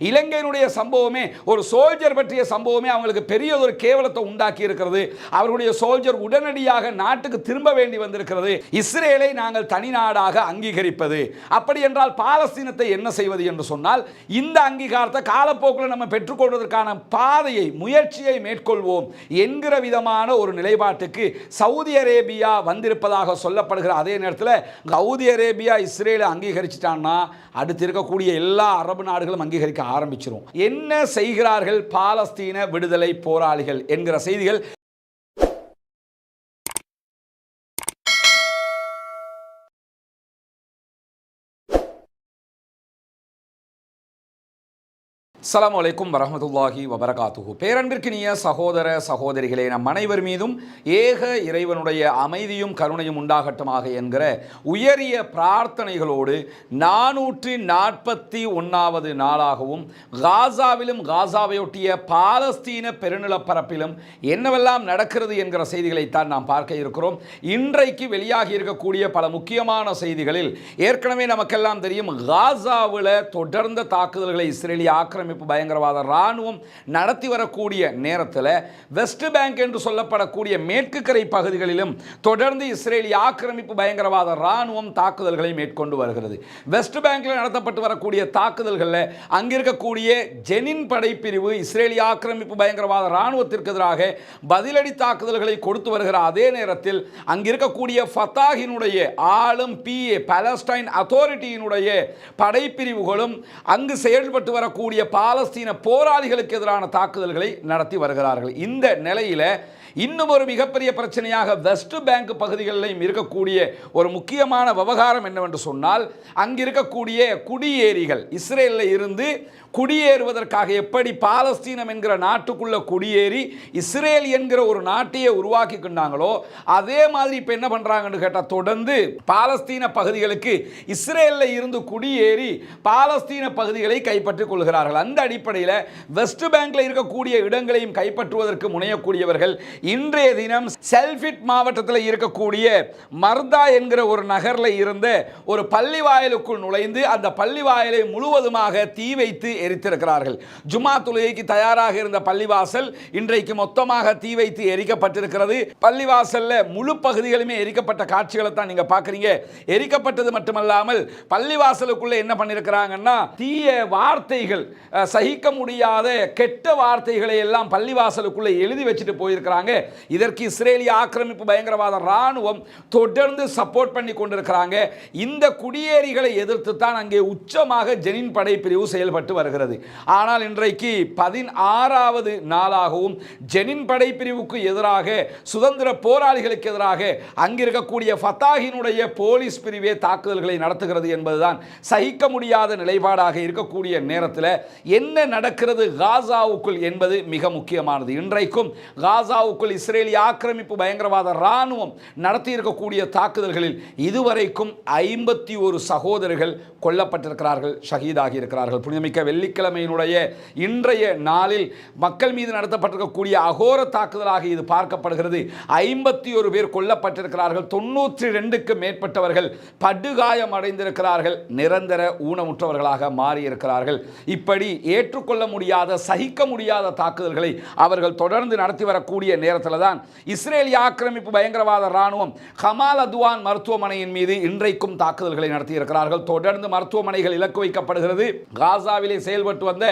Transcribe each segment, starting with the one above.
இலங்கையினுடைய சம்பவமே ஒரு சோல்ஜர் பற்றிய சம்பவமே அவங்களுக்கு பெரியதொரு கேவலத்தை உண்டாக்கி இருக்கிறது அவர்களுடைய சோல்ஜர் உடனடியாக நாட்டுக்கு திரும்ப வேண்டி வந்திருக்கிறது. இஸ்ரேலை நாங்கள் தனி நாடாக அங்கீகரிப்பது. அப்படி என்றால் பாலஸ்தீனத்தை என்ன செய்வது என்று சொன்னால் இந்த அங்கீகாரத்தை காலப்போக்கில் நம்ம பெற்றுக்கொள்வதற்கான பாதையை முயற்சியை மேற்கொள்வோம் என்கிற விதமான ஒரு நிலைப்பாட்டுக்கு சவுதி அரேபியா வந்திருப்பதாக சொல்லப்படுகிற அதே நேரத்தில் சவுதி அரேபியா இஸ்ரேலை அங்கீகரிச்சிட்டான்னா அடுத்து இருக்கக்கூடிய எல்லா அரபு நாடுகளும் அங்கீகரிக்க ஆரம்பிச்சிரும். என்ன செய்கிறார்கள் பாலஸ்தீன விடுதலை போராளிகள் என்கிற செய்திகள் அஸ்ஸலாமு அலைக்கும் வரமத்துல்லாஹி வபரகாத்துஹு. பேரன்பிற்கினிய சகோதர சகோதரிகளே நம் அனைவர் மீதும் ஏக இறைவனுடைய அமைதியும் கருணையும் உண்டாகட்டுமாக என்கிற உயரிய பிரார்த்தனைகளோடு நானூற்றி நாற்பத்தி ஒன்றாவது நாளாகவும் காசாவிலும் காசாவையொட்டிய பாலஸ்தீன பெருநிலப்பரப்பிலும் என்னவெல்லாம் நடக்கிறது என்கிற செய்திகளைத்தான் நாம் பார்க்க இருக்கிறோம். இன்றைக்கு வெளியாகி இருக்கக்கூடிய பல முக்கியமான செய்திகளில் ஏற்கனவே நமக்கெல்லாம் தெரியும் காசாவில் தொடர்ந்த தாக்குதல்களை இஸ்ரேலிய ஆக்கிரமிப்பு பயங்கரவாத இராணுவம் நடத்தி வரக்கூடிய நேரத்தில் வெஸ்ட் பேங்க் என்று சொல்லப்படக்கூடிய மேற்கு கரை பகுதிகளிலும் தொடர்ந்து இஸ்ரேலிய ஆக்கிரமிப்பு பயங்கரவாத இராணுவம் தாக்குதல்களை மேற்கொண்டு வருகிறது. வெஸ்ட் பேங்கில் நடத்தப்பட்டு வரக்கூடிய தாக்குதல்களில் அங்கிருக்கக்கூடிய ஜெனின் படைப்பிரிவு இஸ்ரேலிய ஆக்கிரமிப்பு பயங்கரவாத இராணுவத்திற்கு எதிராக பதிலடி தாக்குதல்களை கொடுத்து வருகிற அதே நேரத்தில் அங்கிருக்கக்கூடிய ஃபத்தாகினுடைய ஆளும் பிஏ பாலஸ்டைன் அத்தாரிட்டியினுடைய படைப்பிரிவுகளும் அங்கு செயல்பட்டு வரக்கூடிய பா பாலஸ்தீன போராளிகளுக்கு எதிரான தாக்குதல்களை நடத்தி வருகிறார்கள். இந்த நிலையில் இன்னும் ஒரு மிகப்பெரிய பிரச்சனையாக வெஸ்ட் பேங்க் பகுதிகளிலும் இருக்கக்கூடிய ஒரு முக்கியமான விவகாரம் என்னவென்று சொன்னால் அங்கு இருக்கக்கூடிய குடியேறிகள் இஸ்ரேலில் இருந்து குடியேறுவதற்காக எப்படி பாலஸ்தீனம் என்கிற நாட்டுக்குள்ள குடியேறி இஸ்ரேல் என்கிற ஒரு நாட்டையே உருவாக்கி கொண்டாங்களோ அதே மாதிரி இப்போ என்ன பண்ணுறாங்கன்னு கேட்டால் தொடர்ந்து பாலஸ்தீன பகுதிகளுக்கு இஸ்ரேலில் இருந்து குடியேறி பாலஸ்தீன பகுதிகளை கைப்பற்றிக் கொள்கிறார்கள். அந்த அடிப்படையில் வெஸ்ட் பேங்கில் இருக்கக்கூடிய இடங்களையும் கைப்பற்றுவதற்கு முனையக்கூடியவர்கள் இன்றைய தினம் செல்ஃபிட் மாவட்டத்தில் இருக்கக்கூடிய மர்தா என்கிற ஒரு நகரில் இருந்த ஒரு பள்ளி வாயிலுக்குள் நுழைந்து அந்த பள்ளி வாயிலை முழுவதுமாக தீ வைத்து எரித்திருக்கிறார்கள். ஜுமா தொழுகைக்கு தயாராக இருந்த பள்ளிவாசல் இன்றைக்கு மொத்தமாக தீ வைத்து எரிக்கப்பட்டிருக்கிறது. பள்ளிவாசலில் முழு பகுதிகளுமே எரிக்கப்பட்ட காட்சிகளை தான் நீங்கள் பார்க்குறீங்க எரிக்கப்பட்டது மட்டுமல்லாமல் பள்ளிவாசலுக்குள்ளே என்ன பண்ணியிருக்கிறாங்கன்னா தீய வார்த்தைகள் சகிக்க முடியாத கெட்ட வார்த்தைகளை எல்லாம் பள்ளிவாசலுக்குள்ளே எழுதி வச்சுட்டு போயிருக்கிறாங்க. இதற்கு இஸ்ரேலிய ஆக்கிரமிப்பு பயங்கரவாத ராணுவம் தொடர்ந்து சப்போர்ட் பண்ணி கொண்டிருக்கிறாங்க. இந்த குடியேறிகளை எதிர்த்து தான் அங்கே உச்சமாக ஜெனின் படைப்பிரிவு செயல்பட்டு வருகிறது. ஆனால் இன்றைக்கு பதினாறாவது நாளாகவும் ஜெனின் படைப்பிரிவுக்கு எதிராக சுதந்திர போராளிகளுக்கு எதிராக அங்கிருக்கக்கூடிய ஃபத்தாகினுடைய போலீஸ் பிரிவே தாக்குதல்களை நடத்துகிறது என்பதுதான் சகிக்க முடியாத நிலைப்பாடாக இருக்கக்கூடிய நேரத்தில் என்ன நடக்கிறது காசாவுக்குள் என்பது மிக முக்கியமானது. இன்றைக்கும் காசாவுக்குள் இஸ்ரேலிய ஆக்கிரமிப்பு பயங்கரவாத இராணுவம் நடத்தியிருக்கக்கூடிய தாக்குதல்களில் இதுவரைக்கும் ஐம்பத்தி ஒரு சகோதரர்கள் கொல்லப்பட்டிருக்கிறார்கள் ஷஹீதாகி இருக்கிறார்கள் புனிதமிக்க வெள்ளிக்கிழமையினுடைய இன்றைய நாளில் மக்கள் மீது நடத்தப்பட்டிருக்கக்கூடிய அகோர தாக்குதலாக இது பார்க்கப்படுகிறது. ஐம்பத்தி ஒரு பேர் கொல்லப்பட்டிருக்கிறார்கள். தொண்ணூற்றி ரெண்டுக்கு மேற்பட்டவர்கள் படுகாயம் அடைந்திருக்கிறார்கள் நிரந்தர ஊனமுற்றவர்களாக மாறியிருக்கிறார்கள். இப்படி ஏற்றுக்கொள்ள முடியாத சகிக்க முடியாத தாக்குதல்களை அவர்கள் தொடர்ந்து நடத்தி வரக்கூடிய நேரத்தில் தான் இஸ்ரேலிய ஆக்கிரமிப்பு பயங்கரவாத இராணுவம் ஹமால் அதுவான் மருத்துவமனையின் மீது இன்றைக்கும் தாக்குதல்களை நடத்தியிருக்கிறார்கள். தொடர்ந்து மருத்துவமனைகள் இலக்கு வைக்கப்படுகிறது. காசாவிலே செயல்பட்டு வந்த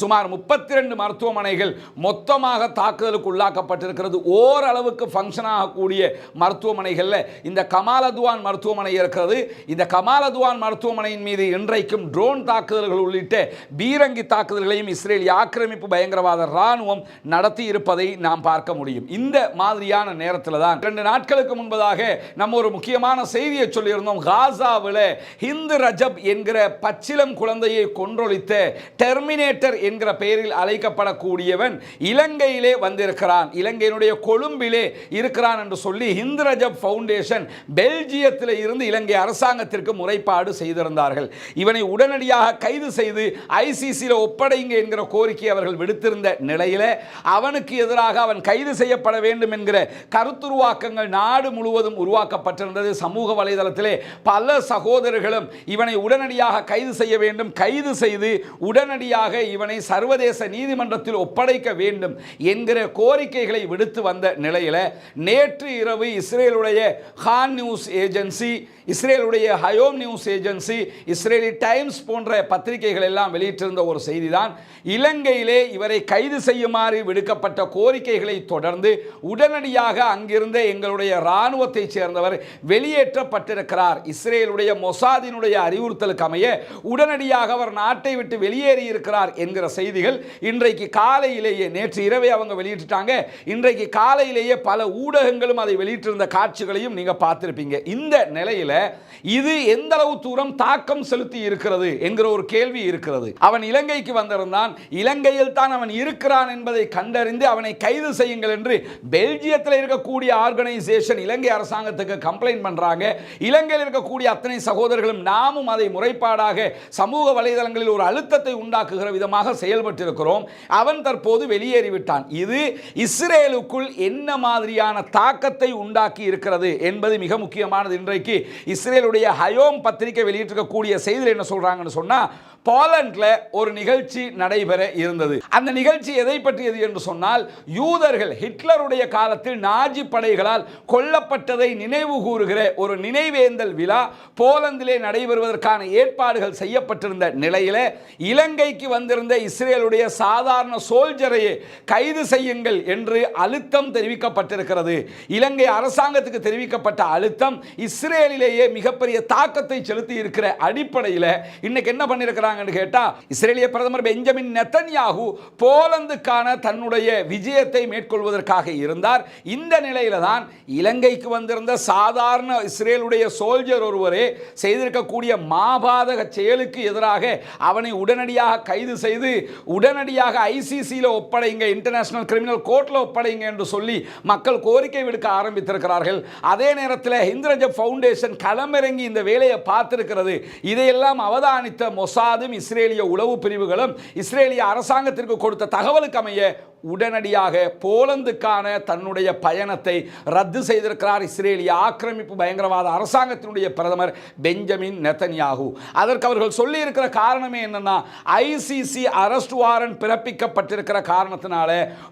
சுமார் முப்பத்தி ரெண்டு மருத்துவமனைகள் மொத்தமாக தாக்குதலுக்கு உள்ளாக்கப்பட்டிருக்கிறது. ஓரளவுக்கு ஃபங்க்ஷன் ஆகக்கூடிய மருத்துவமனைகளில் இந்த கமால் மருத்துவமனை இருக்கிறது. இந்த கமால் மருத்துவமனையின் மீது இன்றைக்கும் ட்ரோன் தாக்குதல்கள் உள்ளிட்ட பீரங்கி தாக்குதல்களையும் இஸ்ரேலிய ஆக்கிரமிப்பு பயங்கரவாத இராணுவம் நடத்தி இருப்பதை நாம் பார்க்க முடியும். இந்த மாதிரியான நேரத்தில் தான் ரெண்டு நாட்களுக்கு முன்பதாக நம்ம ஒரு முக்கியமான செய்தியை சொல்லியிருந்தோம். காசாவில் ஹிந்து ரஜப் என்கிற பச்சிலம் குழந்தையை கொன்றொழித்த டெர்மினேட்டர் என்கிற பெயரில் அழைக்கப்படக்கூடியவன் இலங்கையிலே வந்திருக்கிறான். இலங்கையினுடைய கொழும்பிலே இருக்கிறான் என்று சொல்லி ஹிந்து ரஜப் ஃபவுண்டேஷன் பெல்ஜியத்தில் இருந்து இலங்கை அரசாங்கத்திற்கு முறைப்பாடு செய்திருந்தார்கள். இவனை உடனடியாக கைது செய்து ஐசிசியில் ஒப்படைங்க என்கிற கோரிக்கை அவர்கள் விடுத்திருந்த நிலையில அவனுக்கு எதிராக அவன் கைது செய்ய செய்யப்பட வேண்டும் என்கிற கருத்துருவாக்கங்கள் நாடு முழுவதும் உருவாக்கப்பட்டிருந்தது. சமூக வலைதளத்திலே பல சகோதரர்களும் இவனை உடனடியாக கைது செய்ய வேண்டும். கைது செய்து உடனடியாக இவனை சர்வதேச நீதிமன்றத்தில் ஒப்படைக்க வேண்டும் என்கிற கோரிக்கைகளை விடுத்து வந்த நிலையில் நேற்று இரவு இஸ்ரேலுடைய ஹான் நியூஸ் ஏஜென்சி இஸ்ரேலுடைய Hayom news agency Israeli Times போன்ற பத்திரிகைகள் எல்லாம் வெளியிட்டிருந்த ஒரு செய்திதான் இலங்கையிலே இவரை கைது செய்யுமாறு விடுக்கப்பட்ட கோரிக்கைகளை தொடர்ந்து உடனடியாக அங்கிருந்த எங்களுடைய இராணுவத்தை சேர்ந்தவர் வெளியேற்றப்பட்டிருக்கிறார். இஸ்ரேலுடைய மொசாதினுடைய அறிவுறுத்தலுக்கு அமைய உடனடியாக அவர் நாட்டை விட்டு வெளியேறி இருக்கிறார் என்கிற செய்திகள் இன்றைக்கு காலையிலேயே நேற்று இரவே அவங்க வெளியிட்டுட்டாங்க. இன்றைக்கு காலையிலேயே பல ஊடகங்களும் அதை வெளியிட்டிருந்த காட்சிகளையும் நீங்கள் பார்த்துருப்பீங்க. இந்த நிலையில் இது எந்த அளவு தூரம் தாக்கம் செலுத்தி இருக்கிறது என்கிற ஒரு கேள்வி இருக்கிறது. அவன் இலங்கைக்கு வந்திருந்தான். இலங்கையில் தான் அவன் இருக்கிறான் என்பதை கண்டறிந்து அவனை கைது செய்யுங்கள் என்று பெல்ஜியத்தில் இருக்கக்கூடிய ஆர்கனைசேஷன் இலங்கை அரசாங்கத்துக்கு கம்ப்ளைண்ட் பண்றாங்க. இலங்கையில் இருக்கக்கூடிய அத்தனை சகோதரர்களும் நாமும் அதை முறைப்பாடாக சமூக வலைதளங்களில் ஒரு அழுத்தத்தை உண்டாக்குகிற விதமாக செயல்பட்டிருக்கிறோம். அவன் தற்போது வெளியேறிவிட்டான். இது இஸ்ரேலுக்குள் என்ன மாதிரியான தாக்கத்தை உண்டாக்கி இருக்கிறது என்பது மிக முக்கியமானது. இன்றைக்கு இஸ்ரேலுடைய ஹயோம் பத்திரிகை வெளியிட்டிருக்கக்கூடிய செய்தியில் என்ன சொல்றாங்கன்னு சொன்னா போலண்டில் ஒரு நிகழ்ச்சி நடைபெற இருந்தது. அந்த நிகழ்ச்சி எதை பற்றியது என்று சொன்னால் யூதர்கள் ஹிட்லருடைய காலத்தில் நாஜி படைகளால் கொல்லப்பட்டதை நினைவு கூறுகிற ஒரு நினைவேந்தல் விழா போலந்திலே நடைபெறுவதற்கான ஏற்பாடுகள் செய்யப்பட்டிருந்த நிலையில் இலங்கைக்கு வந்திருந்த இஸ்ரேலுடைய சாதாரண சோல்ஜரையே கைது செய்யுங்கள் என்று அழுத்தம் தெரிவிக்கப்பட்டிருக்கிறது. இலங்கை அரசாங்கத்துக்கு தெரிவிக்கப்பட்ட அழுத்தம் இஸ்ரேலிலேயே மிகப்பெரிய தாக்கத்தை செலுத்தி இருக்கிற அடிப்படையில் இன்னைக்கு என்ன பண்ணியிருக்கிறாங்க செய்கிறாங்கன்னு கேட்டால் இஸ்ரேலிய பிரதமர் பெஞ்சமின் நெத்தன்யாகு போலந்துக்கான தன்னுடைய விஜயத்தை மேற்கொள்வதற்காக இருந்தார். இந்த நிலையில தான் இலங்கைக்கு வந்திருந்த சாதாரண இஸ்ரேலுடைய சோல்ஜர் ஒருவரே செய்திருக்கக்கூடிய மாபாதக செயலுக்கு எதிராக அவனை உடனடியாக கைது செய்து உடனடியாக ஐசிசியில் ஒப்படைங்க இன்டர்நேஷனல் கிரிமினல் கோர்ட்டில் ஒப்படைங்க என்று சொல்லி மக்கள் கோரிக்கை விடுக்க ஆரம்பித்திருக்கிறார்கள். அதே நேரத்தில் இந்திரஜ ஃபவுண்டேஷன் களமிறங்கி இந்த வேலையை பார்த்திருக்கிறது. இதையெல்லாம் அவதானித்த மொசாத் மொசாதும் இஸ்ரேலிய உளவு பிரிவுகளும் இஸ்ரேலிய அரசாங்கத்திற்கு கொடுத்த தகவலுக்கு அமைய உடனடியாக போலந்துக்கான தன்னுடைய பயணத்தை ரத்து செய்திருக்கிறார். இஸ்ரேலிய ஆக்கிரமிப்பு பயங்கரவாத அரசாங்கத்தினுடைய பிரதமர் பெஞ்சமின் நெத்தன்யாகு. அதற்கு அவர்கள் சொல்லியிருக்கிற காரணமே என்னன்னா ஐசிசி அரஸ்ட் வாரண்ட் பிறப்பிக்கப்பட்டிருக்கிற காரணத்தினால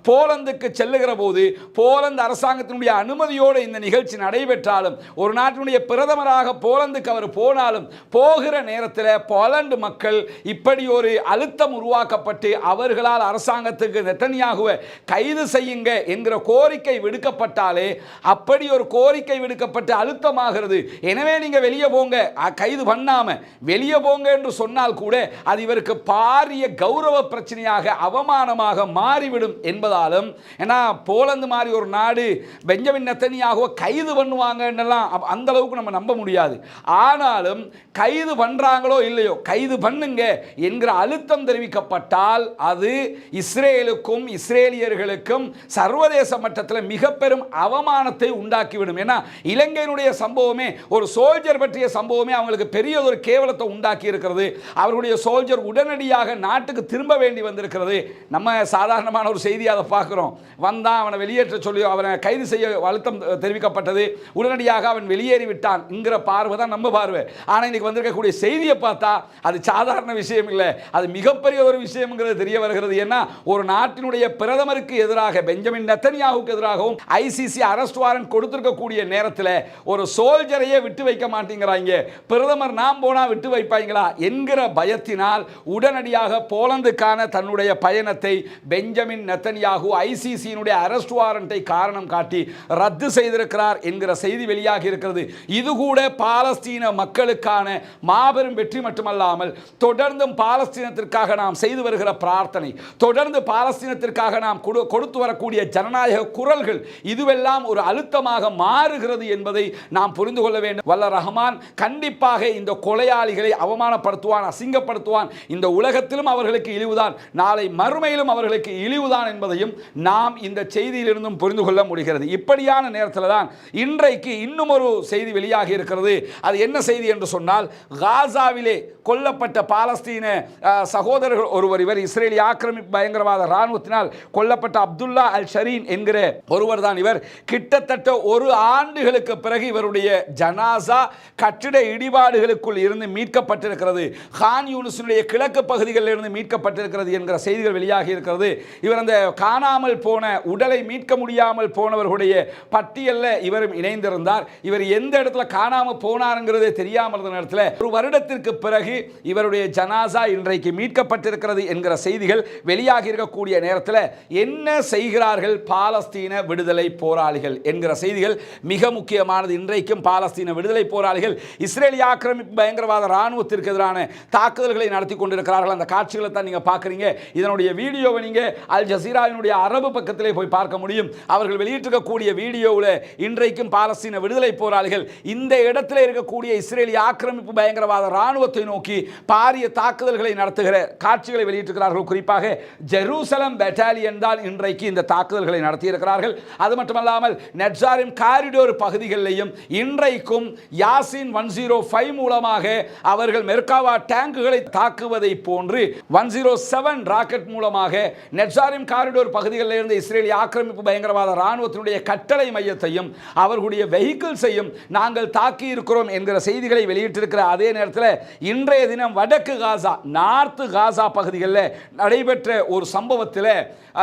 போலந்துக்கு செல்லுகிற போது போலந்து அரசாங்கத்தினுடைய அனுமதியோடு இந்த நிகழ்ச்சி நடைபெற்றாலும் ஒரு நாட்டினுடைய பிரதமராக போலந்துக்கு அவர் போனாலும் போகிற நேரத்தில் போலந்து மக்கள் இப்படி ஒரு அழுத்தம் உருவாக்கப்பட்டு அவர்களால் அரசாங்கத்துக்கு நெத்தனியாக நெத்தன்யாகுவை கைது செய்யுங்க என்கிற கோரிக்கை விடுக்கப்பட்டாலே அப்படி ஒரு கோரிக்கை விடுக்கப்பட்டு அழுத்தமாகிறது. எனவே நீங்க வெளியே போங்க. கைது பண்ணாம வெளியே போங்க என்று சொன்னால் கூட அது இவருக்கு பாரிய கௌரவ பிரச்சனையாக அவமானமாக மாறிவிடும் என்பதாலும் ஏன்னா போலந்து மாதிரி ஒரு நாடு பெஞ்சமின் நெத்தனியாகவோ கைது பண்ணுவாங்கன்னெல்லாம் அந்த அளவுக்கு நம்ம நம்ப முடியாது. ஆனாலும் கைது பண்றாங்களோ இல்லையோ கைது பண்ணுங்க என்கிற அழுத்தம் தெரிவிக்கப்பட்டால் அது இஸ்ரேலுக்கும் இஸ்ரேலியர்களுக்கும் சர்வதேச மட்டத்தில் மிக பெரும் அவமானத்தை உண்டாக்கிவிடும். ஏன்னா இலங்கையினுடைய சம்பவமே ஒரு சோல்ஜர் பற்றிய சம்பவமே அவங்களுக்கு பெரிய ஒரு கேவலத்தை உண்டாக்கி இருக்கிறது அவர்களுடைய சோல்ஜர் உடனடியாக நாட்டுக்கு திரும்ப வேண்டி வந்திருக்கிறது. நம்ம சாதாரணமான ஒரு செய்தி அதை பார்க்குறோம். வந்தான் அவனை வெளியேற்ற சொல்லி அவனை கைது செய்ய அழுத்தம் தெரிவிக்கப்பட்டது. உடனடியாக அவன் வெளியேறி விட்டான். பார்வை தான் நம்ம பார்வை. ஆனால் இன்னைக்கு வந்திருக்கக்கூடிய செய்தியை பார்த்தா அது சாதாரண விஷயம் இல்லை. அது மிகப்பெரிய ஒரு விஷயம்ங்கிறது தெரிய வருகிறது. ஏன்னா ஒரு நாட்டினுடைய பிரதமருக்கு எதிராக பெஞ்சமின் நெத்தனியாவுக்கு எதிராகவும் ஐசிசி அரஸ்ட் வாரண்ட் கொடுத்திருக்கக்கூடிய நேரத்தில் ஒரு சோல்ஜரையே விட்டு வைக்க மாட்டேங்கிறாங்க. பிரதமர் நாம் போனால் விட்டு வைப்பாங்களா என்கிற பயத்தினால் உடனடியாக போலந்துக்கான தன்னுடைய பயணத்தை பெஞ்சமின் நெத்தனியாகு ஐசிசியினுடைய அரஸ்ட் வாரண்டை காரணம் காட்டி ரத்து செய்திருக்கிறார் என்கிற செய்தி வெளியாகி இருக்கிறது. இது கூட பாலஸ்தீன மக்களுக்கான மாபெரும் வெற்றி மட்டுமல்லாமல் தொடர்ந்தும் பாலஸ்தீனத்திற்காக நாம் செய்து வருகிற பிரார்த்தனை தொடர்ந்து பாலஸ்தீனத்திற்காக நாம் கொடு- கொடுத்து வரக்கூடிய ஜனநாயக குரல்கள் இதுவெல்லாம் ஒரு அழுத்தமாக மாறுகிறது என்பதை நாம் புரிந்து கொள்ள வேண்டும். வல்ல ரஹ்மான் கண்டிப்பாக இந்த கொலையாளிகளை அவமானப்படுத்துவான் அசிங்கப்படுத்துவான். இந்த உலகத்திலும் அவர்களுக்கு இழிவுதான். நாளை மறுமையிலும் அவர்களுக்கு இழிவுதான் என்பதையும் நாம் இந்த செய்தியிலிருந்தும் புரிந்து கொள்ள முடிகிறது. இப்படியான நேரத்தில் தான் இன்றைக்கு இன்னும் ஒரு செய்தி வெளியாகி இருக்கிறது. அது என்ன செய்தி என்று சொன்னால் காசாவிலே கொல்லப்பட்ட பாலஸ்தீன சகோதரர்கள் ஒருவர் இவர் இஸ்ரேலிய ஆக்கிரமிப்பு பயங்கரவாத இராணுவத்தினால் கொல்லப்பட்ட அப்துல்லா அல் ஷரீன் என்கிற ஒருவர் தான் இவர். கிட்டத்தட்ட ஒரு ஆண்டுகளுக்கு பிறகு இவருடைய ஜனாசா கட்டிட இடிபாடுகளுக்குள் இருந்து மீட்கப்பட்டிருக்கிறது. ஹான் யூனிஸினுடைய கிழக்கு பகுதிகளில் இருந்து மீட்கப்பட்டிருக்கிறது என்கிற செய்திகள் வெளியாகி இருக்கிறது. இவர் அந்த காணாமல் போன உடலை மீட்க முடியாமல் போனவர்களுடைய பட்டியலில் இவரும் இணைந்திருந்தார். இவர் எந்த இடத்துல காணாமல் போனாருங்கிறதே தெரியாமல் இருந்த நேரத்தில் ஒரு வருடத்திற்கு பிறகு இவருடைய ஜனாசா இன்றைக்கு மீட்கப்பட்டிருக்கிறது என்கிற செய்திகள் வெளியாகி இருக்கக்கூடிய நேரத்தில் என்ன செய்கிறார்கள் பாலஸ்தீன விடுதலை போராளிகள் என்கிற செய்திகள் மிக முக்கியமானது. இன்றைக்கும் பாலஸ்தீன விடுதலை போராளிகள் இஸ்ரேலிய ஆக்கிரமிப்பு பயங்கரவாத இராணுவத்திற்கு எதிரான தாக்குதல்களை நடத்தி கொண்டிருக்கிறார்கள். அந்த காட்சிகளை தான் நீங்கள் பார்க்குறீங்க. இதனுடைய வீடியோவை நீங்கள் அல் ஜசீராவினுடைய அரபு பக்கத்திலே போய் பார்க்க முடியும். அவர்கள் வெளியிட்டிருக்கக்கூடிய வீடியோவில் இன்றைக்கும் பாலஸ்தீன விடுதலை போராளிகள் இந்த இடத்துல இருக்கக்கூடிய இஸ்ரேலிய ஆக்கிரமிப்பு பயங்கரவாத இராணுவத்தை நோக்கி பாரிய தாக்குதல்களை நடத்துகிற காட்சிகளை வெளியிட்டிருக்கிறார்கள். குறிப்பாக ஜெருசலம் பெட்டாலியன் தான் இன்றைக்கு இந்த தாக்குதல்களை நடத்தியிருக்கிறார்கள். அது மட்டுமல்லாமல் நெட்சாரின் காரிடோர் பகுதிகளிலையும் இன்றைக்கும் யாசின் ஒன் ஜீரோ ஃபைவ் மூலமாக அவர்கள் மெர்காவா டேங்குகளை தாக்குவதை போன்று ஒன் ஜீரோ செவன் ராக்கெட் மூலமாக நெட்சாரிம் காரிடோர் பகுதிகளில் இருந்து இஸ்ரேலிய ஆக்கிரமிப்பு பயங்கரவாத இராணுவத்தினுடைய கட்டளை மையத்தையும் அவர்களுடைய வெஹிக்கிள்ஸையும் நாங்கள் தாக்கி இருக்கிறோம் என்கிற செய்திகளை வெளியிட்டிருக்கிற அதே நேரத்தில் இன்றைய தினம் வடக்கு காசா நார்த்து காசா பகுதிகளில் நடைபெற்ற ஒரு சம்பவத்தில்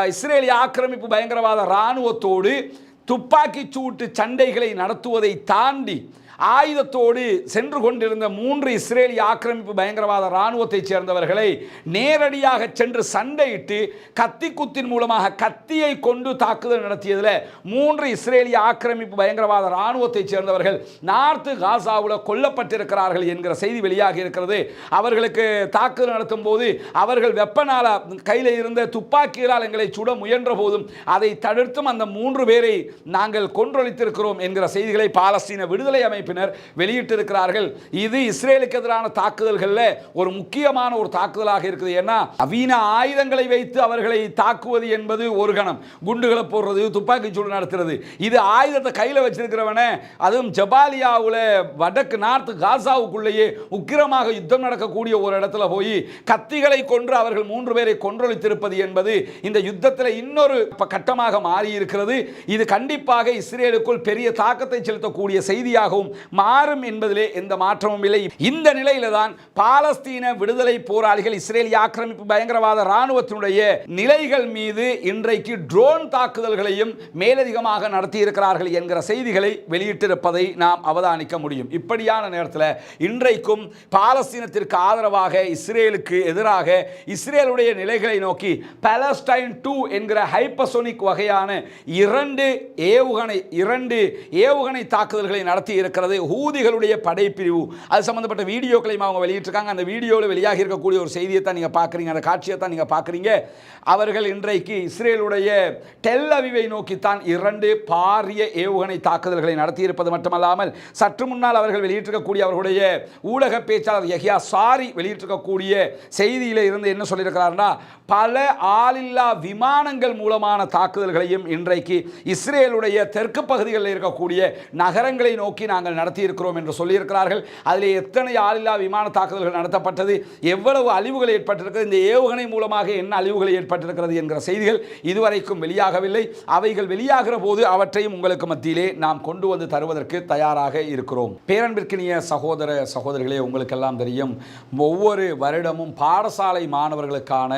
இஸ்ரேலிய ஆக்கிரமிப்பு பயங்கரவாத இராணுவத்தோடு துப்பாக்கிச் சூட்டு சண்டைகளை நடத்துவதை தாண்டி ஆயுதத்தோடு சென்று கொண்டிருந்த மூன்று இஸ்ரேலிய ஆக்கிரமிப்பு பயங்கரவாத இராணுவத்தைச் சேர்ந்தவர்களை நேரடியாக சென்று சண்டையிட்டு கத்தி குத்தின் மூலமாக கத்தியை கொண்டு தாக்குதல் நடத்தியதில் மூன்று இஸ்ரேலிய ஆக்கிரமிப்பு பயங்கரவாத இராணுவத்தைச் சேர்ந்தவர்கள் நார்த்து காசாவில் கொல்லப்பட்டிருக்கிறார்கள் என்கிற செய்தி வெளியாகி இருக்கிறது. அவர்களுக்கு தாக்குதல் நடத்தும் போது அவர்கள் வெப்பனால கையில் இருந்த துப்பாக்கிகளால் எங்களை சுட முயன்ற போதும் அதை தடுத்தும் அந்த மூன்று பேரை நாங்கள் கொன்றொழித்திருக்கிறோம் என்கிற செய்திகளை பாலஸ்தீன விடுதலை அமைப்பினர் வெளியிட்டிருக்கிறார்கள். இது இஸ்ரேலுக்கு எதிரான தாக்குதல்களில் ஒரு முக்கியமான ஒரு தாக்குதலாக இருக்குது. ஏன்னா நவீன ஆயுதங்களை வைத்து அவர்களை தாக்குவது என்பது ஒரு கணம். குண்டுகளை போடுறது துப்பாக்கி சூடு நடத்துறது. இது ஆயுதத்தை கையில் வச்சிருக்கிறவனே அதுவும் ஜபாலியாவில் வடக்கு நார்த்து காசாவுக்குள்ளேயே உக்கிரமாக யுத்தம் நடக்கக்கூடிய ஒரு இடத்துல போய் கத்திகளை கொன்று அவர்கள் மூன்று பேரை கொன்றொழித்திருப்பது என்பது இந்த யுத்தத்தில் இன்னொரு கட்டமாக மாறி இருக்கிறது இது கண்டிப்பாக இஸ்ரேலுக்குள் பெரிய தாக்கத்தை செலுத்தக்கூடிய செய்தியாகவும் மாறும் என்பதிலே எந்த மாற்றமும் இல்லை. இந்த நிலையில தான் பாலஸ்தீன விடுதலை போராளிகள் இஸ்ரேலிய ஆக்கிரமிப்பு பயங்கரவாத இராணுவத்தினுடைய நிலைகள் மீது இன்றைக்கு ட்ரோன் தாக்குதல்களையும் மேலதிகமாக நடத்தி இருக்கிறார்கள் என்கிற செய்திகளை வெளியிட்டிருப்பதை நாம் அவதானிக்க முடியும். இப்படியான நேரத்தில் இன்றைக்கும் பாலஸ்தீனத்திற்கு ஆதரவாக இஸ்ரேலுக்கு எதிராக இஸ்ரேலுடைய நிலைகளை நோக்கி பலஸ்டைன் டூ என்கிற ஹைப்பசோனிக் வகையான இரண்டு ஏவுகணை இரண்டு ஏவுகணை தாக்குதல்களை நடத்தி இருக்கிறது ஹூதிகளுடைய படைப்பிரிவு. அது சம்மந்தப்பட்ட வீடியோக்களையும் அவங்க வெளியிட்டிருக்காங்க. அந்த வீடியோவில் வெளியாக இருக்கக்கூடிய ஒரு செய்தியை தான் நீங்கள் பார்க்குறீங்க. அந்த காட்சியை தான் நீங்கள் பார்க்குறீங்க. அவர்கள் இன்றைக்கு இஸ்ரேலுடைய டெல் அவிவை நோக்கித்தான் இரண்டு பாரிய ஏவுகணை தாக்குதல்களை நடத்தியிருப்பது மட்டுமல்லாமல் சற்று முன்னால் அவர்கள் வெளியிட்டிருக்கக்கூடிய அவர்களுடைய ஊடக பேச்சாளர் யஹியா சாரி வெளியிட்டிருக்கக்கூடிய செய்தியில் இருந்து என்ன சொல்லியிருக்கிறார்னா பல ஆளில்லா விமானங்கள் மூலமான தாக்குதல்களையும் இன்றைக்கு இஸ்ரேலுடைய தெற்கு பகுதிகளில் இருக்கக்கூடிய நகரங்களை நோக்கி நாங்கள் நடத்தியிருக்கிறோம் என்று சொல்லியிருக்கிறார்கள். அதில் எத்தனை ஆளில்லா விமான தாக்குதல்கள் நடத்தப்பட்டது? எவ்வளவு அழிவுகள் ஏற்பட்டிருக்கிறது? இந்த ஏவுகணை மூலமாக என்ன அழிவுகள் ஏற்பட்டிருக்கிறது என்கிற செய்திகள் இதுவரைக்கும் வெளியாகவில்லை. அவைகள் வெளியாகிற போது அவற்றையும் உங்களுக்கு மத்தியிலே நாம் கொண்டு வந்து தருவதற்கு தயாராக இருக்கிறோம். பேரன்பிற்கினிய சகோதர சகோதரிகளே உங்களுக்கெல்லாம் தெரியும் ஒவ்வொரு வருடமும் பாடசாலை மாணவர்களுக்கான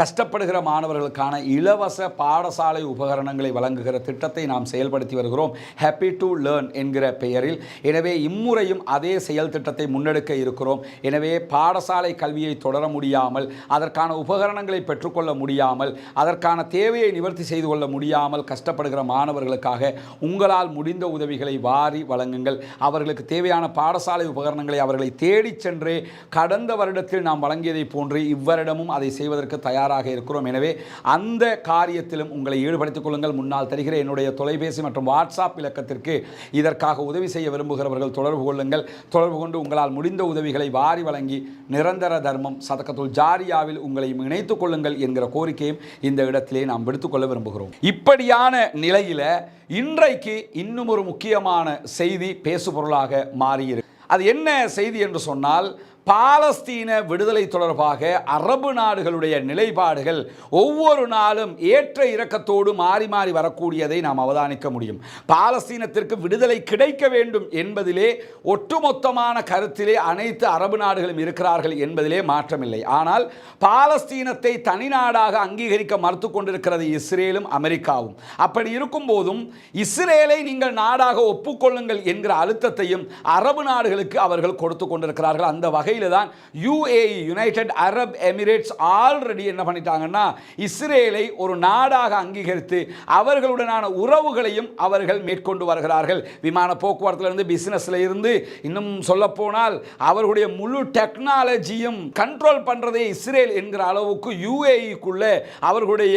கஷ்டப்படுகிற மாணவர்களுக்கான இலவச பாடசாலை உபகரணங்களை வழங்குகிற திட்டத்தை நாம் செயல்படுத்தி வருகிறோம். ஹாப்பி டு லேர்ன் என்கிற பெயரில். எனவே இம்முறையும் அதே செயல் திட்டத்தை முன்னெடுக்க இருக்கிறோம். எனவே பாடசாலை கல்வியை தொடர முடியாமல் அதற்கான உபகரணங்களை பெற்றுக்கொள்ள முடியாமல் அதற்கான தேவையை நிவர்த்தி செய்து கொள்ள முடியாமல் கஷ்டப்படுகிற மாணவர்களுக்காக உங்களால் முடிந்த உதவிகளை வாரி வழங்குங்கள். அவர்களுக்கு தேவையான பாடசாலை உபகரணங்களை அவர்களை தேடிச் சென்று கடந்த வருடத்தில் நாம் வழங்கியதைப் போன்று இவ்வருடமும் அதை செய்வதற்கு தயாராக இருக்கிறோம். எனவே அந்த காரியத்திலும் உங்களை ஈடுபடுத்திக் கொள்ளுங்கள். முன்னால் தருகிற என்னுடைய தொலைபேசி மற்றும் வாட்ஸ்அப் இலக்கத்திற்கு இதற்காக உதவி செய்ய விரும்புகிறவர்கள் தொடர்பு கொள்ளுங்கள். தொடர்பு கொண்டு உங்களால் முடிந்த உதவிகளை வாரி வழங்கி நிரந்தர தர்மம் சதக்கத்துள் ஜாரியாவில் உங்களை இணைத்துக் கொள்ளுங்கள் என்கிற கோரிக்கையும் இந்த இடத்திலே நாம் விடுத்துக்கொள்ள விரும்புகிறோம். இப்படியான நிலையில் இன்றைக்கு இன்னும் ஒரு முக்கியமான செய்தி பேசுபொருளாக மாறியிருக்கு. அது என்ன செய்தி என்று சொன்னால் பாலஸ்தீன விடுதலை தொடர்பாக அரபு நாடுகளுடைய நிலைப்பாடுகள் ஒவ்வொரு நாளும் ஏற்ற இறக்கத்தோடு மாறி மாறி வரக்கூடியதை நாம் அவதானிக்க முடியும். பாலஸ்தீனத்திற்கு விடுதலை கிடைக்க வேண்டும் என்பதிலே ஒட்டுமொத்தமான கருத்திலே அனைத்து அரபு நாடுகளும் இருக்கிறார்கள் என்பதிலே மாற்றமில்லை. ஆனால் பாலஸ்தீனத்தை தனிநாடாக அங்கீகரிக்க மறுத்து கொண்டிருக்கிறது இஸ்ரேலும் அமெரிக்காவும். அப்படி இருக்கும் போதும் இஸ்ரேலை நீங்கள் நாடாக ஒப்புக்கொள்ளுங்கள் என்கிற அழுத்தத்தையும் அரபு நாடுகளுக்கு அவர்கள் கொடுத்து கொண்டிருக்கிறார்கள். அந்த வகை வகையில் தான் UAE United Arab Emirates already என்ன பண்ணிட்டாங்கன்னா இஸ்ரேலை ஒரு நாடாக அங்கீகரித்து அவர்களுடனான உறவுகளையும் அவர்கள் மேற்கொண்டு வருகிறார்கள். விமான போக்குவரத்துலேருந்து பிஸ்னஸில் இருந்து இன்னும் சொல்லப்போனால் அவர்களுடைய முழு டெக்னாலஜியும் கண்ட்ரோல் பண்றதே இஸ்ரேல் என்கிற அளவுக்கு யுஏஇக்குள்ள அவர்களுடைய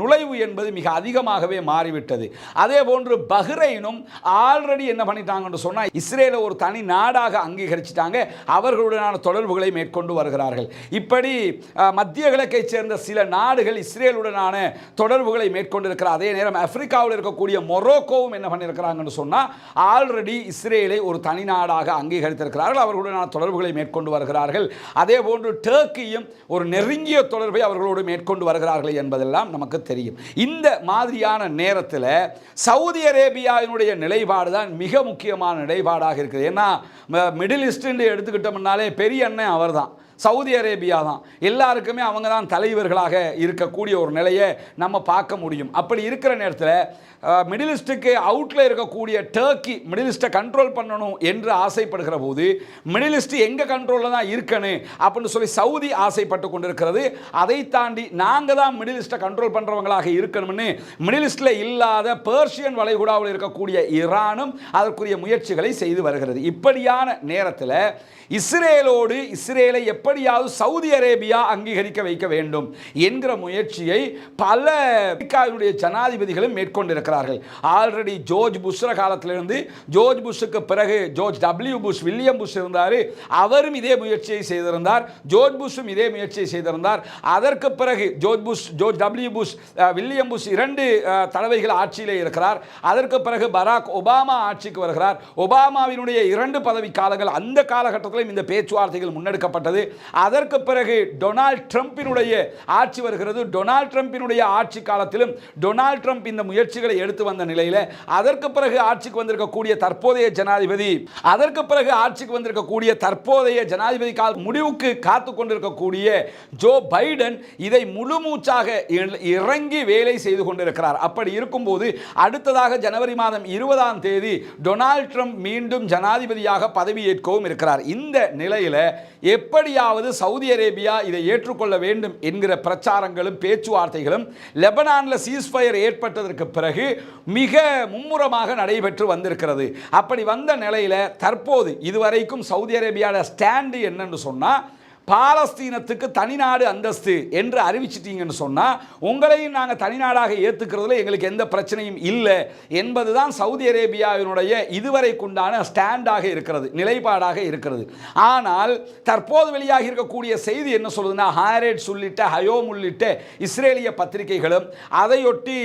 நுழைவு என்பது மிக அதிகமாகவே மாறிவிட்டது. அதே போன்று பஹ்ரைனும் ஆல்ரெடி என்ன பண்ணிட்டாங்கன்னு சொன்னா இஸ்ரேலை ஒரு தனி நாடாக அங்கீகரிச்சிட்டாங்க. இஸ்ரேலுடனான தொடர்புகளை மேற்கொண்டு வருகிறார்கள். இப்படி மத்திய கிழக்கை சேர்ந்த சில நாடுகள் இஸ்ரேலுடனான தொடர்புகளை மேற்கொண்டிருக்கிற அதே நேரம் ஆப்பிரிக்காவில் இருக்கக்கூடிய மொரோக்கோவும் என்ன பண்ணியிருக்கிறாங்கன்னு சொன்னால் ஆல்ரெடி இஸ்ரேலை ஒரு தனி நாடாக அங்கீகரித்திருக்கிறார்கள். அவர்களுடனான தொடர்புகளை மேற்கொண்டு வருகிறார்கள். அதே போன்று டர்க்கியும் ஒரு நெருங்கிய தொடர்பை அவர்களோடு மேற்கொண்டு வருகிறார்கள் என்பதெல்லாம் நமக்கு தெரியும். இந்த மாதிரியான நேரத்தில் சவுதி அரேபியாவினுடைய நிலைப்பாடு தான் மிக முக்கியமான நிலைப்பாடாக இருக்குது. ஏன்னா மிடில் ஈஸ்ட் எடுத்துக்கிட்டோம்னா எடுத்துக்கிட்டோம்னாலே பெரிய அண்ணன் அவர்தான். சவுதி அரேபியா தான். எல்லாருக்குமே அவங்க தான் தலைவர்களாக இருக்கக்கூடிய ஒரு நிலையை நம்ம பார்க்க முடியும். அப்படி இருக்கிற நேரத்தில் மிடில் ஈஸ்ட்டுக்கு அவுட்டில் இருக்கக்கூடிய டர்க்கி மிடில் ஈஸ்ட்டை கண்ட்ரோல் பண்ணணும் என்று ஆசைப்படுகிற போது மிடில் ஈஸ்ட் எங்கள் கண்ட்ரோலில் தான் இருக்கணும் அப்படின்னு சொல்லி சவுதி ஆசைப்பட்டு கொண்டிருக்கிறது. அதை தாண்டி நாங்கள் தான் மிடில் ஈஸ்ட்டை கண்ட்ரோல் பண்ணுறவங்களாக இருக்கணும்னு மிடில் இல்லாத பேர்ஷியன் வளைகுடாவில் இருக்கக்கூடிய ஈரானும் அதற்குரிய முயற்சிகளை செய்து வருகிறது. இப்படியான நேரத்தில் இஸ்ரேலோடு இஸ்ரேலை எப்படியாவது சவுதி அரேபியா அங்கீகரிக்க வைக்க வேண்டும் என்கிற முயற்சியை பல அமெரிக்காவினுடைய ஜனாதிபதிகளும் இருக்கிறார்கள். ஆல்ரெடி ஜோர்ஜ் புஷ்ர காலத்திலிருந்து ஜோர்ஜ் புஷ்ஷுக்கு பிறகு George W Bush William Bush இருந்தார். அவரும் இதே முயற்சியை செய்திருந்தார். ஜோர்ஜ் புஷ்ஷும் இதே முயற்சியை செய்திருந்தார். அதற்கு பிறகு George Bush George W Bush William Bush இரண்டு தலைவைகள் ஆட்சியிலே இருக்கிறார். அதற்கு பிறகு பராக் ஒபாமா ஆட்சிக்கு வருகிறார். ஒபாமாவினுடைய இரண்டு பதவி காலங்கள் அந்த காலகட்டத்திலும் இந்த பேச்சுவார்த்தைகள் முன்னெடுக்கப்பட்டது. அதற்கு பிறகு டொனால்ட் ட்ரம்பினுடைய ஆட்சி வருகிறது. டொனால்ட் ட்ரம்பினுடைய ஆட்சி காலத்திலும் டொனால்ட் ட்ரம்ப் இந்த முயற்சிகளை எடுத்து வந்த நிலையில் அதற்கு பிறகு ஆட்சிக்கு வந்திருக்கக்கூடிய தற்போதைய ஜனாதிபதி அதற்கு பிறகு ஆட்சிக்கு வந்திருக்கக்கூடிய தற்போதைய ஜனாதிபதி கால் முடிவுக்கு காத்து கொண்டிருக்கக்கூடிய ஜோ பைடன் இதை முழுமூச்சாக இறங்கி வேலை செய்து கொண்டிருக்கிறார். அப்படி இருக்கும்போது அடுத்ததாக ஜனவரி மாதம் இருபதாம் தேதி டொனால்ட் ட்ரம்ப் மீண்டும் ஜனாதிபதியாக பதவியேற்கவும் இருக்கிறார். இந்த நிலையில் எப்படியாவது சவுதி அரேபியா இதை ஏற்றுக்கொள்ள வேண்டும் என்கிற பிரச்சாரங்களும் பேச்சுவார்த்தைகளும் லெபனானில் சீஸ்ஃபயர் ஏற்பட்டதற்கு பிறகு மிக மும்முரமாக நடைபெற்று வந்திருக்கிறது. அப்படி வந்த நிலையில் தற்போது இதுவரைக்கும் சவுதி அரேபியாவோட ஸ்டாண்டு என்னன்னு சொன்னால் பாலஸ்தீனத்துக்கு தனிநாடு அந்தஸ்து என்று அறிவிச்சிட்டீங்கன்னு சொன்னால் உங்களையும் நாங்கள் தனிநாடாக ஏற்றுக்கிறதுல எங்களுக்கு எந்த பிரச்சனையும் இல்லை என்பது தான் சவுதி அரேபியாவினுடைய இதுவரைக்குண்டான ஸ்டாண்டாக இருக்கிறது நிலைப்பாடாக இருக்கிறது. ஆனால் தற்போது வெளியாக இருக்கக்கூடிய செய்தி என்ன சொல்லுதுன்னா ஹாரேட்ஸ் உள்ளிட்ட ஹயோம் உள்ளிட்ட இஸ்ரேலிய பத்திரிகைகளும் அதையொட்டி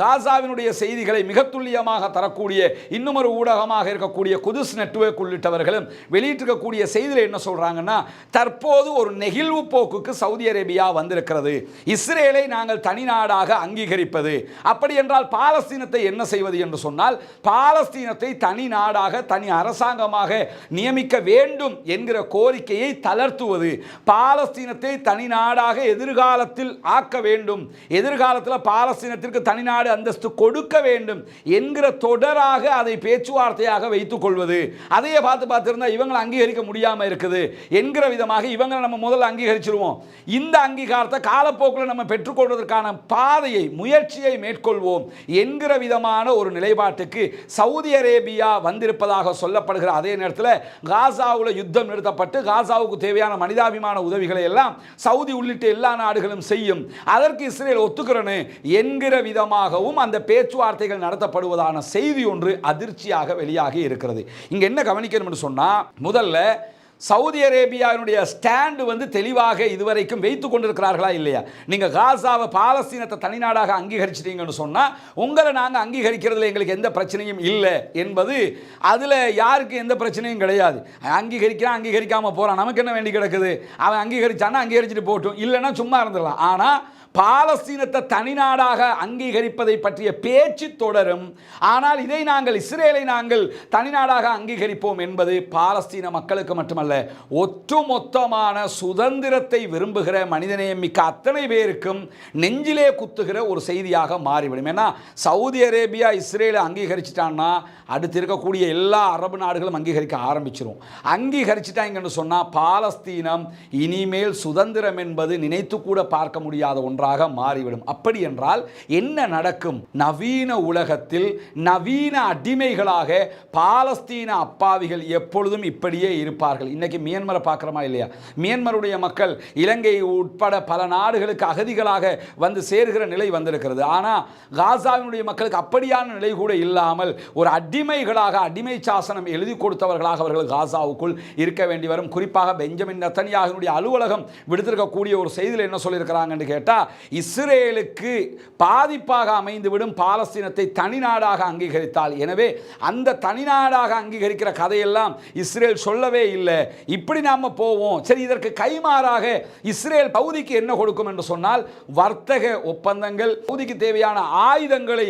காசாவினுடைய செய்திகளை மிக துல்லியமாக தரக்கூடிய இன்னுமொரு ஊடகமாக இருக்கக்கூடிய குதுஸ் நெட்வொர்க் உள்ளிட்டவர்களும் வெளியிட்டிருக்கக்கூடிய செய்தியில் என்ன சொல்கிறாங்கன்னா தற்போது ஒரு நெகிழ்வு போக்குக்கு சவுதி அரேபியா வந்திருக்கிறது? இஸ்ரேலை நாங்கள் தனிநாடாக அங்கீகரிப்பது. அப்படி என்றால் பாலஸ்தீனத்தை என்ன செய்வது என்று சொன்னால் பாலஸ்தீனத்தை தனி நாடாக தனி அரசாங்கமாக நியமிக்க வேண்டும் என்கிற கோரிக்கையை தளர்த்துவது. பாலஸ்தீனத்தை தனி நாடாக எதிர்காலத்தில் ஆக்க வேண்டும். எதிர்காலத்தில் பாலஸ்தீனத்திற்கு தனிநாடு அந்தஸ்து கொடுக்க வேண்டும் என்கிற தொடராக அதை பேச்சுவார்த்தையாக வைத்துக் கொள்வது. அதையே பார்த்து பார்த்திருந்தா இவங்களை அங்கீகரிக்க முடியாமல் இருக்குது என்கிற விதமாக இவங்களை நம்ம முதல்ல அங்கீகரிச்சிருவோம். இந்த அங்கீகாரத்தை காலப்போக்கில் நம்ம பெற்றுக்கொள்வதற்கான பாதையை முயற்சியை மேற்கொள்வோம் என்கிற விதமான ஒரு நிலைப்பாட்டுக்கு சவுதி அரேபியா வந்திருப்பதாக சொல்லப்படுகிற அதே நேரத்தில் காசாவில் யுத்தம் நிறுத்தப்பட்டு காசாவுக்கு தேவையான மனிதாபிமான உதவிகளை எல்லாம் சவுதி உள்ளிட்ட எல்லா நாடுகளும் செய்யும். அதற்கு இஸ்ரேல் ஒத்துக்கிறனு என்கிற விதமாகவும் அந்த பேச்சுவார்த்தைகள் நடத்தப்படுவதான செய்தி ஒன்று அதிர்ச்சியாக வெளியாகி இருக்கிறது. இங்கே என்ன கவனிக்கணும்னு சொன்னால் முதல்ல சவுதி அரேபியாவினுடைய ஸ்டாண்டு வந்து தெளிவாக இதுவரைக்கும் வைத்து கொண்டிருக்கிறார்களா இல்லையா? நீங்கள் காசாவை பாலஸ்தீனத்தை தனிநாடாக அங்கீகரிச்சிட்டீங்கன்னு சொன்னால் உங்களை நாங்கள் அங்கீகரிக்கிறதுல எங்களுக்கு எந்த பிரச்சனையும் இல்லை என்பது அதில் யாருக்கு எந்த பிரச்சனையும் கிடையாது. அங்கீகரிக்கிறான் அங்கீகரிக்காமல் போகிறான் நமக்கு என்ன வேண்டி கிடக்குது? அவன் அங்கீகரிச்சான்னா அங்கீகரிச்சுட்டு போட்டும். இல்லைன்னா சும்மா இருந்துடலாம். ஆனால் பாலஸ்தீனத்தை தனிநாடாக அங்கீகரிப்பதை பற்றிய பேச்சு தொடரும். ஆனால் இதை நாங்கள் இஸ்ரேலை நாங்கள் தனிநாடாக அங்கீகரிப்போம் என்பது பாலஸ்தீன மக்களுக்கு மட்டுமல்ல ஒட்டுமொத்தமான சுதந்திரத்தை விரும்புகிற மனிதநேயம் மிக்க அத்தனை பேருக்கும் நெஞ்சிலே குத்துகிற ஒரு செய்தியாக மாறிவிடும். ஏன்னா சவுதி அரேபியா இஸ்ரேலை அங்கீகரிச்சிட்டான்னா அடுத்து இருக்கக்கூடிய எல்லா அரபு நாடுகளும் அங்கீகரிக்க ஆரம்பிச்சிரும். அங்கீகரிச்சிட்டாங்கன்னு சொன்னால் பாலஸ்தீனம் இனிமேல் சுதந்திரம் என்பது நினைத்து கூட பார்க்க முடியாத ஒன்றாக மாறிவிடும். அப்படி என்றால் என்ன நடக்கும்? நவீன உலகத்தில் நவீன அடிமைகளாக பாலஸ்தீன அப்பாவிகள் எப்பொழுதும் இப்படியே இருப்பார்கள். இன்னைக்கு மியான்மரை பார்க்குறோமா இல்லையா? மியான்மருடைய மக்கள் இலங்கை உட்பட பல நாடுகளுக்கு அகதிகளாக வந்து சேர்கிற நிலை வந்திருக்கிறது. ஆனால் காசாவினுடைய மக்களுக்கு அப்படியான நிலை கூட இல்லாமல் ஒரு அடிமைகளாக அடிமை சாசனம் எழுதி கொடுத்தவர்களாக அவர்கள் காசாவுக்குள் இருக்க வேண்டி வரும். குறிப்பாக பெஞ்சமின் நத்தனியாகனுடைய அலுவலகம் விடுத்திருக்கக்கூடிய ஒரு செய்தியில் என்ன சொல்லியிருக்கிறாங்கன்னு கேட்டால் இஸ்ரேலுக்கு பாதிப்பாக அமைந்துவிடும் பாலஸ்தீனத்தை தனிநாடாக அங்கீகரித்தால் எனவே அந்த தனிநாடாக அங்கீகரிக்கிற கதையெல்லாம் இஸ்ரேல் சொல்லவே இல்லை. இப்படி நாம் போவோம். சரி இதற்கு கைமாறாக இஸ்ரேல் பகுதிக்கு என்ன கொடுக்கும் என்று சொன்னால் வர்த்தக ஒப்பந்தங்கள் சவுதிக்கு தேவையான ஆயுதங்களை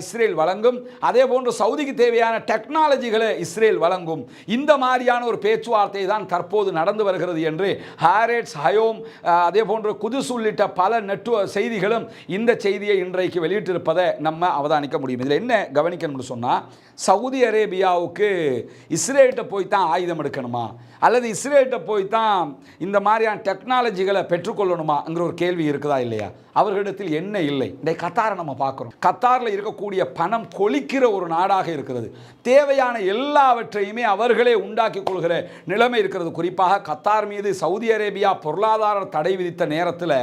இஸ்ரேல் வழங்கும். அதே போன்று சவுதிக்கு தேவையான டெக்னாலஜிகளை இஸ்ரேல் வழங்கும். இந்த மாதிரியான ஒரு பேச்சுவார்த்தை தான் தற்போது நடந்து வருகிறது என்று ஹாரேட்ஸ் ஹயோம் அதே போன்று குதிசு உள்ளிட்ட பல நெட்வொர்க் செய்திகளும் இந்த செய்தியை இன்றைக்கு வெளியிட்டிருப்பதை நம்ம அவதானிக்க முடியும். இதில் என்ன கவனிக்கணும்னு சொன்னால் சவுதி அரேபியாவுக்கு இஸ்ரேல்கிட்ட போய் தான் ஆயுதம் எடுக்கணுமா? அல்லது இஸ்ரேல்கிட்ட போய் தான் இந்த மாதிரியான டெக்னாலஜிகளை பெற்றுக்கொள்ளணுமாங்கிற ஒரு கேள்வி இருக்குதா இல்லையா? அவர்களிடத்தில் என்ன இல்லை? இந்த கத்தாரை நம்ம பார்க்குறோம். கத்தாரில் இருக்கக்கூடிய பணம் கொளிக்கிற ஒரு நாடாக இருக்கிறது. தேவையான எல்லாவற்றையுமே அவர்களே உண்டாக்கி கொள்கிற நிலைமை இருக்கிறது. குறிப்பாக கத்தார் மீது சவுதி அரேபியா பொருளாதார தடை விதித்த நேரத்தில்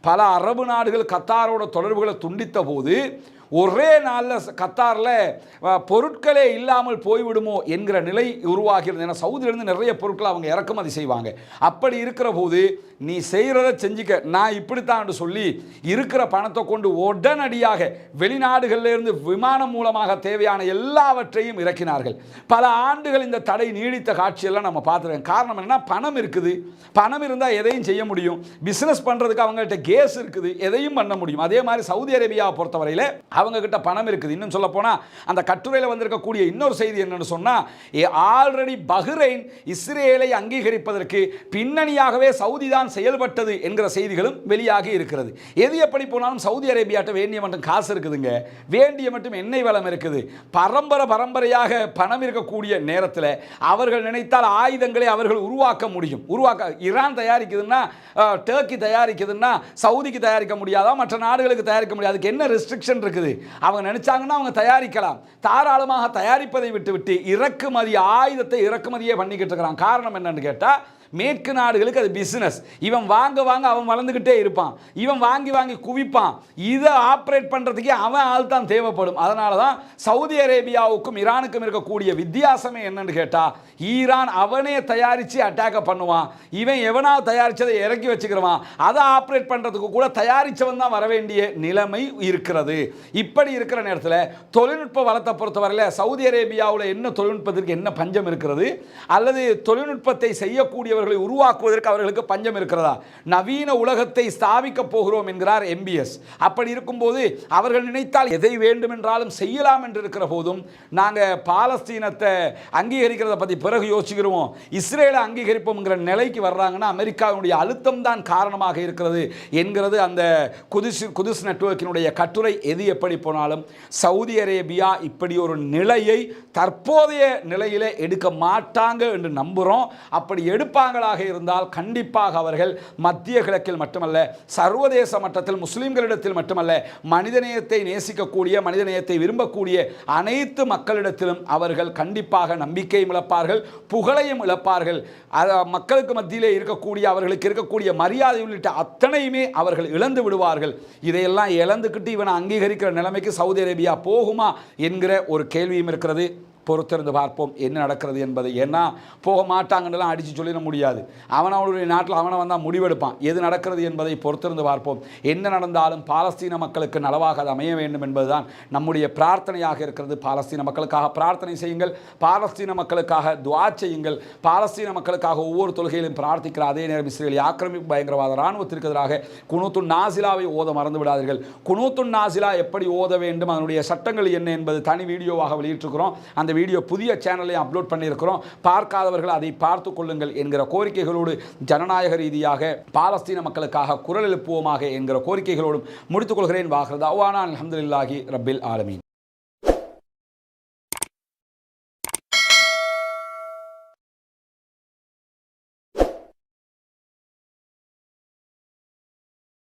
பல அரபு நாடுகள் கத்தாரோட தொடர்புகளை துண்டித்த போது ஒரே நாளில் கத்தாரில் பொருட்களே இல்லாமல் போய்விடுமோ என்கிற நிலை உருவாகிறது ஏன்னா சவுதியிலேருந்து நிறைய பொருட்களை அவங்க இறக்குமதி செய்வாங்க. அப்படி இருக்கிற போது நீ செய்கிறத செஞ்சுக்க. நான் இப்படித்தான் சொல்லி இருக்கிற பணத்தை கொண்டு உடனடியாக வெளிநாடுகளில் இருந்து விமானம் மூலமாக தேவையான எல்லாவற்றையும் இறக்கினார்கள். பல ஆண்டுகள் இந்த தடை நீடித்த காட்சியெல்லாம் நம்ம பார்த்துருக்கோம். காரணம் என்னன்னா பணம் இருக்குது. பணம் இருந்தால் எதையும் செய்ய முடியும். பிஸ்னஸ் பண்ணுறதுக்கு அவங்கள்ட்ட கேஸ் இருக்குது. எதையும் பண்ண முடியும். அதே மாதிரி சவுதி அரேபியாவை பொறுத்தவரையில் அவங்க கிட்ட பணம் இருக்குது. இன்னும் சொல்ல போனால் அந்த கட்டுரையில் வந்திருக்கக்கூடிய இன்னொரு செய்தி என்னன்னு சொன்னால் ஆல்ரெடி பஹ்ரைன் இஸ்ரேலை அங்கீகரிப்பதற்கு பின்னணியாகவே சவுதி தான் செயல்பட்டது என்கிற செய்திகளும் வெளியாகி இருக்கிறது. எது எப்படி போனாலும் சவுதி அரேபியாட்ட வேண்டிய மட்டும் காசு இருக்குதுங்க. வேண்டிய மட்டும் எண்ணெய் வளம் இருக்குது. பரம்பரை பரம்பரையாக பணம் இருக்கக்கூடிய நேரத்தில் அவர்கள் நினைத்தால் ஆயுதங்களை அவர்கள் உருவாக்க முடியும். உருவாக்க ஈரான் தயாரிக்குதுன்னா டர்க்கி தயாரிக்குதுன்னா சவுதிக்கு தயாரிக்க முடியாதா? மற்ற நாடுகளுக்கு தயாரிக்க முடியாது. அதுக்கு என்ன ரெஸ்ட்ரிக்ஷன் இருக்குது? அவங்க நினைச்சாங்கன்னா அவங்க தயாரிக்கலாம். தாராளமாக தயாரிப்பதை விட்டுவிட்டு இறக்குமதி ஆயுதத்தை இறக்குமதியே பண்ணிக்கிட்டு இருக்கிறான். காரணம் என்னன்னு கேட்டால் மேற்கு நாடுகளுக்கு அது பிஸ்னஸ் இவன் வாங்க வாங்க அவன் வளர்ந்துக்கிட்டே இருப்பான். இவன் வாங்கி வாங்கி குவிப்பான். இதை ஆப்ரேட் பண்ணுறதுக்கே அவன் ஆள் தான் தேவைப்படும். அதனால தான் சவுதி அரேபியாவுக்கும் ஈரானுக்கும் இருக்கக்கூடிய வித்தியாசமே என்னன்னு கேட்டால் ஈரான் அவனே தயாரித்து அட்டாக்கை பண்ணுவான். இவன் எவனாவது தயாரித்ததை இறக்கி வச்சுக்கிறவான். அதை ஆப்ரேட் பண்ணுறதுக்கு கூட தயாரித்தவன் தான் வர வேண்டிய நிலைமை இருக்கிறது. இப்படி இருக்கிற நேரத்தில் தொழில்நுட்ப வளத்தை பொறுத்தவரையில் சவுதி அரேபியாவில் என்ன தொழில்நுட்பத்திற்கு என்ன பஞ்சம் இருக்கிறது? அல்லது தொழில்நுட்பத்தை தலைவர்களை உருவாக்குவதற்கு அவர்களுக்கு பஞ்சம் இருக்கிறதா? நவீன உலகத்தை ஸ்தாபிக்க போகிறோம் என்கிறார் எம்பிஎஸ் அப்படி இருக்கும்போது அவர்கள் நினைத்தால் எதை வேண்டுமென்றாலும் செய்யலாம் என்று இருக்கிற போதும் நாங்கள் பாலஸ்தீனத்தை அங்கீகரிக்கிறத பற்றி பிறகு யோசிக்கிறோம். இஸ்ரேலை அங்கீகரிப்போம்ங்கிற நிலைக்கு வர்றாங்கன்னா அமெரிக்காவினுடைய அழுத்தம் தான் காரணமாக இருக்கிறது என்கிறது அந்த குதிசு குதிஸ் நெட்வொர்க்கினுடைய கட்டுரை. எது எப்படி போனாலும் சவுதி அரேபியா இப்படி ஒரு நிலையை தற்போதைய நிலையில் எடுக்க மாட்டாங்க என்று நம்புகிறோம் அப்படி எடுப்பாங்க எடுப்பாங்களாக இருந்தால் கண்டிப்பாக அவர்கள் மத்திய கிழக்கில் மட்டுமல்ல சர்வதேச மட்டத்தில் முஸ்லிம்களிடத்தில் மட்டுமல்ல மனிதநேயத்தை நேசிக்கக்கூடிய மனிதநேயத்தை விரும்பக்கூடிய அனைத்து மக்களிடத்திலும் அவர்கள் கண்டிப்பாக நம்பிக்கையும் இழப்பார்கள் புகழையும் இழப்பார்கள். மக்களுக்கு மத்தியிலே இருக்கக்கூடிய அவர்களுக்கு இருக்கக்கூடிய மரியாதை உள்ளிட்ட அத்தனையுமே அவர்கள் இழந்து விடுவார்கள். இதையெல்லாம் இழந்துக்கிட்டு இவனை அங்கீகரிக்கிற நிலைமைக்கு சவுதி அரேபியா போகுமா என்கிற ஒரு கேள்வியும் இருக்கிறது. பொறுத்திருந்து பார்ப்போம் என்ன நடக்கிறது என்பதை. ஏன்னா போக மாட்டாங்கன்றலாம் அடித்து சொல்லிட முடியாது. அவன் அவனுடைய நாட்டில் அவனை வந்தால் முடிவெடுப்பான். எது நடக்கிறது என்பதை பொறுத்திருந்து பார்ப்போம். என்ன நடந்தாலும் பாலஸ்தீன மக்களுக்கு நலவாக அது அமைய வேண்டும் என்பதுதான் நம்முடைய பிரார்த்தனையாக இருக்கிறது. பாலஸ்தீன மக்களுக்காக பிரார்த்தனை செய்யுங்கள். பாலஸ்தீன மக்களுக்காக துவா செய்யுங்கள். பாலஸ்தீன மக்களுக்காக ஒவ்வொரு தொழுகையிலும் பிரார்த்திக்கிற அதே நேரம் இஸ்ரேல் ஆக்கிரமிப்பு பயங்கரவாத இராணுவத்திற்கு எதிராக குனூத்து நாசிலாவை ஓத மறந்து விடாதீர்கள். குனூத்து நாசிலா எப்படி ஓத வேண்டும்? அதனுடைய சட்டங்கள் என்ன என்பது தனி வீடியோவாக வெளியிட்டிருக்கிறோம். அந்த வீடியோ புதிய சேனலையும் அப்லோட் பண்ணியிருக்கிறோம். பார்க்காதவர்கள் அதை பார்த்து கொள்ளுங்கள் என்கிற கோரிக்கைகளோடு ஜனநாயக ரீதியாக பாலஸ்தீன மக்களுக்காக குரல் எழுப்புவோமாக என்கிற கோரிக்கைகளோடும் முடித்துக் கொள்கிறேன். வாகிறது அவ்வானா அலமதுல்லாஹி ரபில் ஆலமீன்.